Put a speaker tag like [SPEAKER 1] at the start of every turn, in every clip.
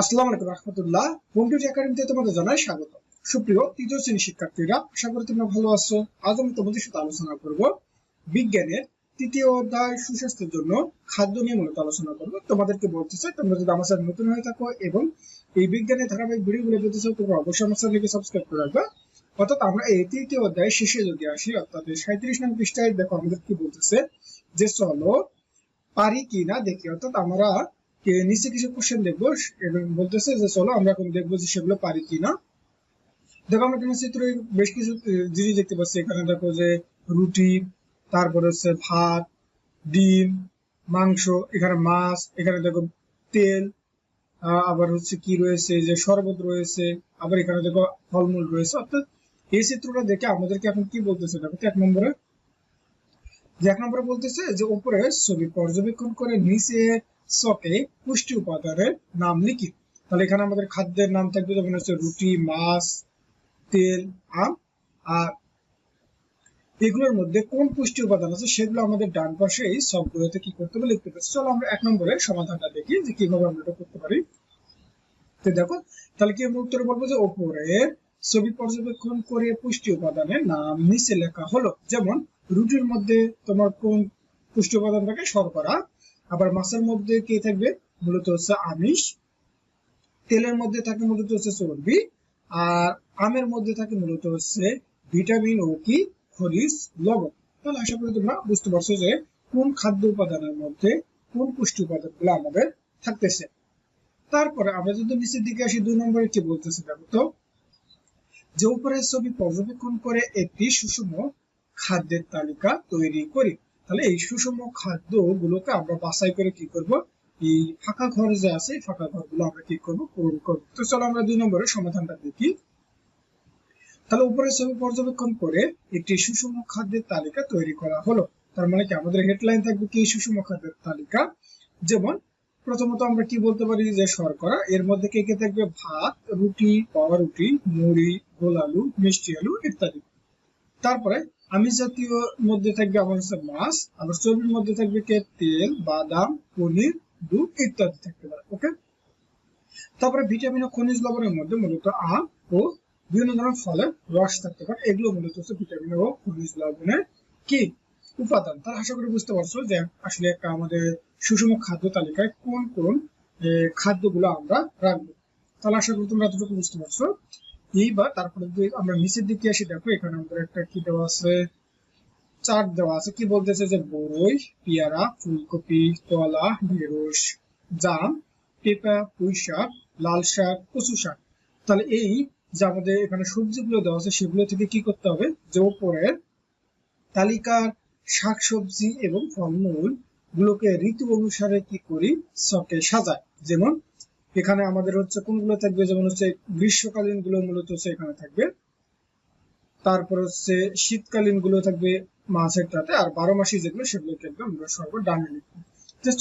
[SPEAKER 1] আসসালামু আলাইকুম রহমতুল্লাহ। বন্ধুজ একাডেমিতে তোমাদের জানাই স্বাগত। সুপ্রিয় তৃতীয় শ্রেণির শিক্ষার্থীরা, আশা করি তোমরা ভালো আছো। আজ আমি তোমাদের সাথে আলোচনা করব বিজ্ঞানের তৃতীয় অধ্যায় সুস্বাস্থ্যের জন্য খাদ্য নিয়ে মূলত আলোচনা করব। তোমাদেরকে বলতেছে তোমরা যদি আমার সাথে নতুন হয়ে থাকো এবং এই বিজ্ঞানের ধারাবাহিক ভিডিওগুলো পেতে চাও, তোমরা অবশ্যই আমার চ্যানেলকে সাবস্ক্রাইব করে রাখবে। অর্থাৎ আমরা এই তৃতীয় অধ্যায় শেষে যদি আসি, অর্থাৎ সাঁত্রিশ নং পৃষ্ঠায়, দেখো আমাদের কি বলতেছে যে চলো পারি কি না দেখি। অর্থাৎ আমরা নিচে কিছু কোশ্চেন দেখব। এবং বলতেছে যে, চলো আমরা এখন দেখব যে সেগুলো পারি কিনা। দেখো, আমরা এখানে চিত্র বেশ কিছু জিনিস দেখতে পাচ্ছি। এখানে দেখো যে রুটি, তারপরে হচ্ছে ভাত, ডিম, মাংস, এখানে মাছ, এখানে দেখো তেল আবার হচ্ছে কি রয়েছে, যে শরবত রয়েছে, আবার এখানে দেখো ফলমূল রয়েছে। অর্থাৎ এই চিত্রটা দেখে আমাদেরকে এখন কি বলতেছে দেখো এক নম্বরে। যে এক নম্বরে বলতেছে যে উপরে ছবি পর্যবেক্ষণ করে নিচে চকে পুষ্টি উপাদানের নাম লিখি। তাহলে এখানে আমাদের খাদ্যের নাম থাকবে যেমন হচ্ছে রুটি, মাছ, তেল, আম। আর এগুলোর মধ্যে কোন পুষ্টি উপাদান আছে সেগুলো আমাদের ডান পাশে এই সবগুলোতে কি করতে হবে লিখতে পারছি চলো আমরা এক নম্বরে সমাধানটা দেখি যে কীভাবে আমরা এটা করতে পারি। তো দেখো, তাহলে কি আমরা উত্তরে বলব যে ওপরে ছবি পর্যবেক্ষণ করে পুষ্টি উপাদানের নাম নিচে লেখা হলো। যেমন রুটির মধ্যে তোমার কোন পুষ্টি উপাদান থাকে? শর্করা। আবার মাছের মধ্যে কি থাকবে? মূলত হচ্ছে আমিষ। তেলের মধ্যে থাকে মূলত হচ্ছে চর্বি। আর আমের মধ্যে থাকে মূলত হচ্ছে ভিটামিন ও কি? খনিজ, লবণ। তাহলে আশা করি তোমরা বুঝতে পারছ যে কোন খাদ্য উপাদানের মধ্যে কোন পুষ্টি উপাদানগুলো আমাদের থাকতেছে। তারপরে আমরা যদি নিচের দিকে আসি, দুই নম্বরে কি বলতেছে দেখো তো? যে উপরের ছবি পর্যবেক্ষণ করে একটি সুষম খাদ্যের তালিকা তৈরি করি। তাহলে এই সুষম খাদ্য গুলোকে আমরা বাছাই করে কি করব? এই ফাঁকা ঘর যে আছে, এই ফাঁকা ঘরগুলো আমরা কি করব? পূরণ করব। তো চলো আমরা দুই নম্বরের সমাধানটা দেখি। তাহলে উপরের ছবি পর্যবেক্ষণ করে একটি সুষম খাদ্যের তালিকা তৈরি করা হলো। তার মানে কি? আমাদের হেডলাইন থাকবে কি? সুষম খাদ্যের তালিকা। যেমন, প্রথমত আমরা কি বলতে পারি যে শর্করা? এর মধ্যে কে কে থাকবে? ভাত, রুটি পাউরুটি মুড়ি, গোল আলু, মিষ্টি আলু ইত্যাদি। তারপরে আমিষ জাতীয় মধ্যে থাকবে আমার হচ্ছে মাছ আবার চর্বির মধ্যে থাকবে কে? তেল, বাদাম, পনির, দুধ ইত্যাদি থাকতে পারে, ওকে? তারপরে ভিটামিন ও খনিজ লবণের মধ্যে মূলত আম ও বিভিন্ন ধরনের ফলের রস থাকতে পারে, এগুলো মূলত হচ্ছে ভিটামিন ও খনিজ লবণের কি? উপাদান। তার আশা করি বুঝতে পারছ যে আসলে একটা আমাদের সুষম খাদ্য তালিকায় কোন কোন খাদ্যগুলো আমরা রাখব। তাহলে আশা করি তোমরা এতটুকু বুঝতে পারছ। এইবার তারপরে যদি আমরা নিচের দিকে আসি, দেখো এখানে আমাদের একটা কি দেওয়া আছে? চার্ট দেওয়া আছে। কি বলতেছে যে বরই, পেয়ারা, ফুলকপি, কলা, ঢেঁড়স, জাম, পেঁপা পুঁই শাক লাল শাক, কচু শাক। তাহলে এই যে আমাদের এখানে সবজিগুলো দেওয়া আছে, সেগুলো থেকে কি করতে হবে? যে উপরের তালিকার শাকসবজি এবং ফলমূল গুলোকে ঋতু অনুসারে কি করি? চকে সাজায় যেমন এখানে আমাদের হচ্ছে কোনগুলো থাকবে? যেমন হচ্ছে গ্রীষ্মকালীনগুলো মূলত হচ্ছে এখানে থাকবে। তারপর হচ্ছে শীতকালীনগুলো থাকবে মাঝেরটাতে আর বারো মাসি যেগুলো সেগুলো থাকবে আমরা সর্ব ডানে লিখব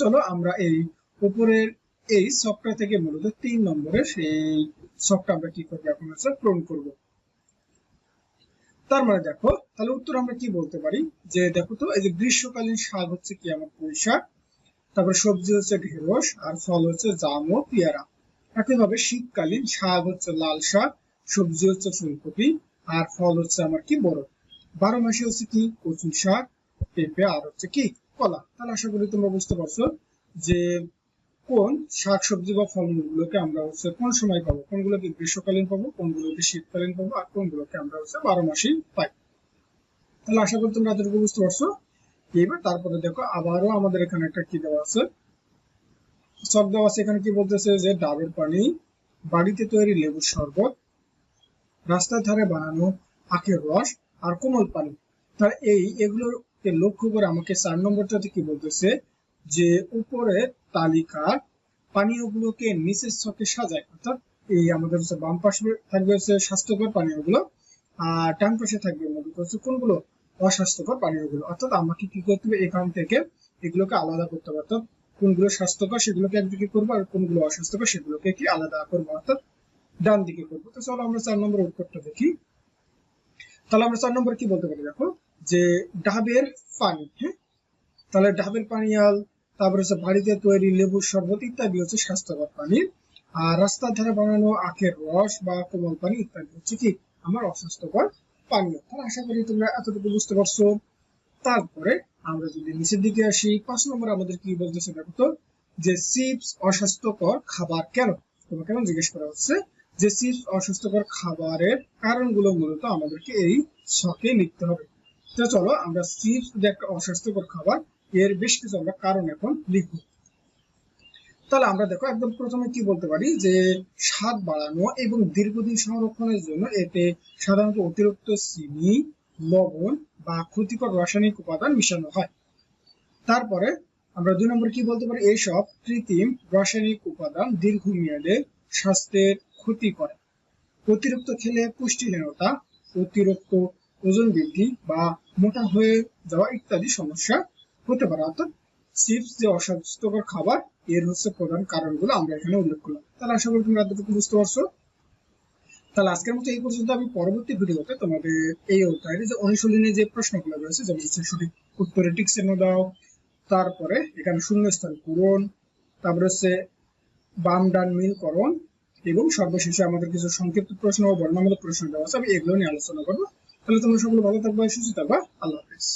[SPEAKER 1] চলো আমরা এই উপরের এই ছকটা থেকে মূলত তিন নম্বরের সেই ছকটা আমরা কি করব এখন হচ্ছে পূরণ করব। তার মানে দেখো, তাহলে উত্তর আমরা কি বলতে পারি? যে দেখো তো, এই যে গ্রীষ্মকালীন শাক হচ্ছে কি? আমার পুঁই শাক তারপর সবজি হচ্ছে ঢেঁড়স আর ফল হচ্ছে জাম ও পেয়ারা। একইভাবে শীতকালীন শাক হচ্ছে লাল শাক, সবজি হচ্ছে ফুলকপি, আর ফল হচ্ছে আমার কি বড়? বারো মাসে হচ্ছে কি? কচু শাক, পেঁপে, আর হচ্ছে কি? কলা। তাহলে আশা করি তোমরা বুঝতে পারছ যে কোন শাক, সবজি বা ফলমূলগুলোকে আমরা হচ্ছে কোন সময় পাবো? কোনগুলোকে গ্রীষ্মকালীন পাবো, কোনগুলোকে শীতকালীন পাবো, আর কোনগুলোকে আমরা হচ্ছে বারো মাসেই পাই। তাহলে আশা করি তোমরা এতটুকু বুঝতে পারছ। এবার তারপরে দেখো, আবারও আমাদের এখানে একটা কি দেওয়া আছে? সব দেওয়া আছে, এখানে কি বলতেছে যে ডাবের পানি, বাড়িতে তৈরি লেবুর শরবত, রাস্তার ধারে বানানো আখের রস আর কোমল পানি। তার এই, এগুলোকে লক্ষ্য করে আমাকে চার নম্বরটাতে কি বলতেছে? যে উপরে তালিকার পানীয়গুলোকে নিচের ছকে সাজায়, অর্থাৎ এই আমাদের হচ্ছে বাম পাশে থাকবে হচ্ছে স্বাস্থ্যকর পানীয়গুলো, আর ডান পাশে থাকবে হচ্ছে কোনগুলো? অস্বাস্থ্যকর পানীয়গুলো অর্থাৎ আমাকে কি করতে হবে? এখান থেকে এগুলোকে আলাদা করতে হবে। অর্থাৎ কোনগুলো স্বাস্থ্যকর, সেগুলোকে একদিকে করব আর কোনগুলো অস্বাস্থ্যকর, সেগুলোকে কি আলাদা করব? অর্থাৎ ডান দিকে করব। তো চলো আমরা চার নম্বর উত্তরটা দেখি। তাহলে আমরা চার নম্বর কি বলতে পারি? দেখো, যে ডাবের পানি হ্যাঁ? তাহলে ডাবের পানীয়াল তারপরে হচ্ছে বাড়িতে তৈরি লেবুর শরবত ইত্যাদি হচ্ছে স্বাস্থ্যকর পানি। আর রাস্তার ধারে বানানো আখের রস বা কোমল পানি ইত্যাদি হচ্ছে কি? আমার অস্বাস্থ্যকর পানীয় তাহলে আশা করি তোমরা এতটুকু বুঝতে পারছ। তারপরে আমরা যদি নিচের দিকে আসি, পাঁচ নম্বর আমাদের কি বলতেছে দেখো তো, যে চিপস অস্বাস্থ্যকর খাবার কেন? তোমাকে কেন জিজ্ঞেস করা হচ্ছে? যে চিপস অস্বাস্থ্যকর খাবারের কারণগুলো মূলত আমাদেরকে এই ছকে লিখতে হবে। তো চলো, আমরা চিপস যে একটা অস্বাস্থ্যকর খাবার, এর বেশ কিছু আমরা কারণ এখন লিখব। তাহলে আমরা দেখো, একদম প্রথমে কি বলতে পারি? যে স্বাদ বাড়ানো এবং দীর্ঘদিন সংরক্ষণের জন্য এতে সাধারণত অতিরিক্ত চিনি, লবণ বা ক্ষতিকর রাসায়নিক উপাদান মিশানো হয়। তারপরে আমরা দুই নম্বর কি বলতে পারি? এইসব কৃত্রিম রাসায়নিক উপাদান দীর্ঘমেয়াদে স্বাস্থ্যের ক্ষতি করে। অতিরিক্ত খেলে পুষ্টিহীনতা, অতিরিক্ত ওজন বৃদ্ধি বা মোটা হয়ে যাওয়া ইত্যাদি সমস্যা হতে পারে। অর্থাৎ চিপস যে অস্বাস্থ্যকর খাবার এর হচ্ছে প্রধান কারণগুলো আমরা এখানে উল্লেখ করলাম। তাহলে আশা করি তোমরা এতটুকু বুঝতে পারছ। তাহলে আজকের মতো এই পর্যন্ত আমি পরবর্তী ভিডিওতে তোমাদের এই অধ্যায়ের যে অনুশীলনী যে প্রশ্নগুলো রয়েছে, যেমন সঠিক উত্তরে টিক চিহ্ন দাও, তারপরে এখানে শূন্যস্থান পূরণ, তারপরে হচ্ছে বাম ডান মিলকরণ এবং সর্বশেষে আমাদের কিছু সংক্ষিপ্ত প্রশ্ন ও বর্ণামূলক প্রশ্ন দেওয়া আছে, আমি এগুলো নিয়ে আলোচনা করব। তাহলে তোমরা সকলে ভালো থাকবা, সুস্থ থাকবা, আল্লাহ হাফিজ।